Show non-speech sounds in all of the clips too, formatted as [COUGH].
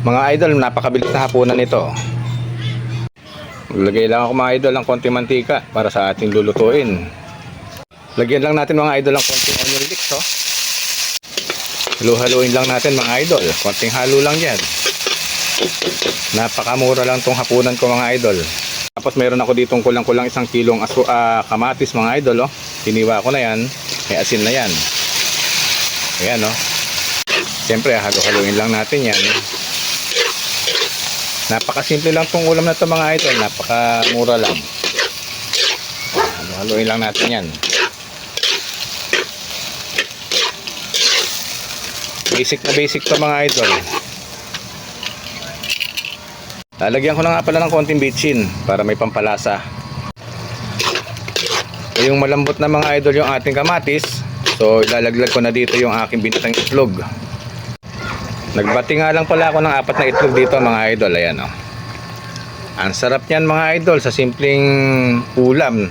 Mga idol, napakabilis na hapunan nito. Lagay lang ako mga idol ng konting mantika para sa ating lulutuin. Lagyan lang natin mga idol ng konting onion leeks, oh. Halu-haluin lang natin mga idol. Konting halo lang yan. Napakamura lang tong hapunan ko mga idol. Tapos meron ako ditong kulang-kulang isang kilong asu ah, kamatis mga idol. Oh. Tiniwa ko na yan. May asin na yan. Ayan oh. Siyempre halo-haluin lang natin yan. Napakasimple lang tong ulam na to mga idol. Napakamura lang. Halo-haluin lang natin yan. Basic na basic to mga idol. Lalagyan ko na nga pala ng konting bitchin para may pampalasa. So, yung malambot na mga idol yung ating kamatis. So ilalaglag ko na dito yung aking binatang itlog. Nagbati nga lang pala ako ng apat na itlog dito mga idol. Ayan o. Ang sarap niyan mga idol sa simpleng ulam.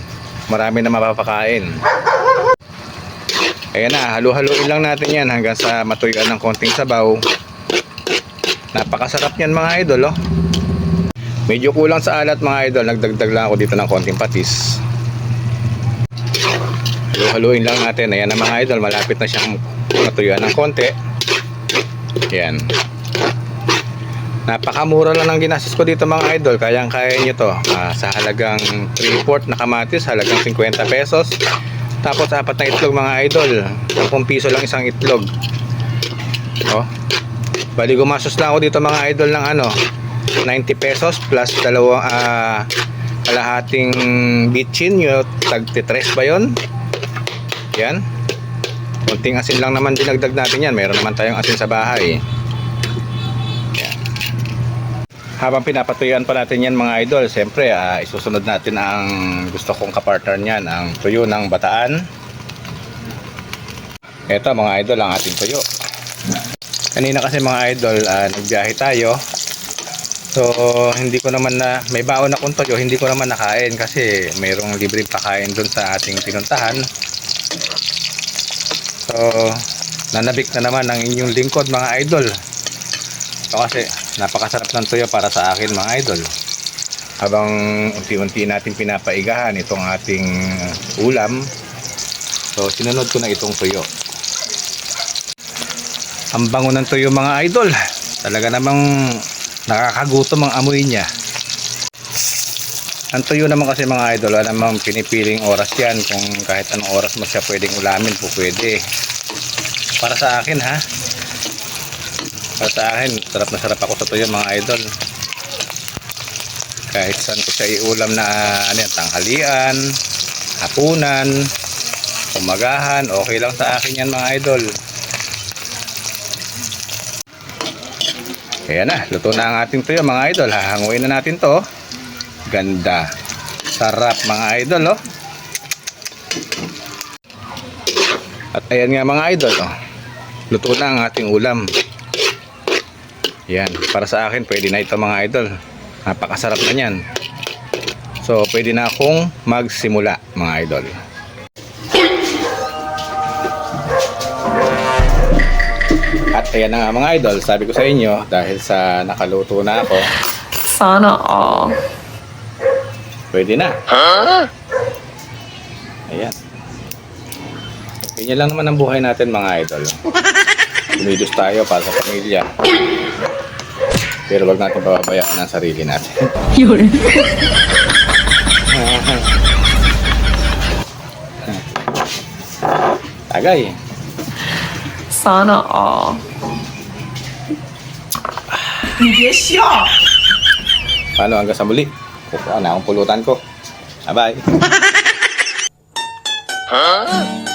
Marami na mapapakain. Ayan na, halu-haluin lang natin yan hanggang sa matuyuan ng konting sabaw. Napakasarap niyan mga idol oh. Medyo kulang sa alat mga idol, nagdagdag lang ako dito ng konting patis. Halu-haluin lang natin. Ayan na mga idol, malapit na siyang matuyuan ng konti. Ayan. Napakamura lang ng ginastos ko dito mga idol. Kayang kaya nyo to. Ah, sa halagang 3-4 na kamatis, halagang 50 pesos. Tapos apat na itlog mga idol. 10 piso lang isang itlog. Oh. Bali gumastos lang ako dito mga idol ng ano, 90 pesos plus dalawang ah kalahating bitchin yung tag 3 ba yon? Yan. Kunting asin lang naman dinagdag natin yan. Meron naman tayong asin sa bahay. Yan. Habang pinapatuyuan pa natin yan mga idol, siyempre ah, isusunod natin ang gusto kong kapartner niyan, ang tuyo ng bataan. Ito mga idol ang ating tuyo. Kanina kasi mga idol, ah, nagbiyahe tayo. So, hindi ko naman na, may baon akong toyo, hindi ko naman nakain kasi mayroong libreng pakain dun sa ating pinuntahan. So, nanabik na naman ang inyong lingkod mga idol. So, kasi napakasarap ng tuyo para sa akin mga idol. Habang unti-unti natin pinapaigahan itong ating ulam, so sinunod ko na itong tuyo. Ang bango ng tuyo mga idol. Talaga namang nakakagutom ang amoy niya. Ang tuyo naman kasi mga idol, wala namang pinipiling oras yan. Kung kahit anong oras mo siya pwedeng ulamin po pwede. Para sa akin ha. Para sa akin, sarap na sarap ako sa tuyo mga idol. Kahit saan ko siya iulam na ano yan, tanghalian, hapunan, umagahan, okay lang sa akin yan mga idol. Ayan na, luto na ang ating tuyo mga idol. Hahanguin na natin to. Ganda. Sarap mga idol oh. At ayan nga mga idol oh. Luto na ang ating ulam. Yan, para sa akin pwede na ito mga idol. Napakasarap na yan. So, pwede na akong magsimula mga idol. At ayan na nga mga idol, sabi ko sa inyo, dahil sa nakaluto na ako, Sana all. pwede na. Ayan. Ganyan lang naman ang buhay natin mga idol. Umidos tayo para sa pamilya. Pero wag natin pababayaan ang sarili natin. [LAUGHS] 有人， [LAUGHS] Tagay. Sana all. 你别笑。 Paano hanggang sa muli? Kukuha na akong pulutan ko. Bye-bye. [LAUGHS]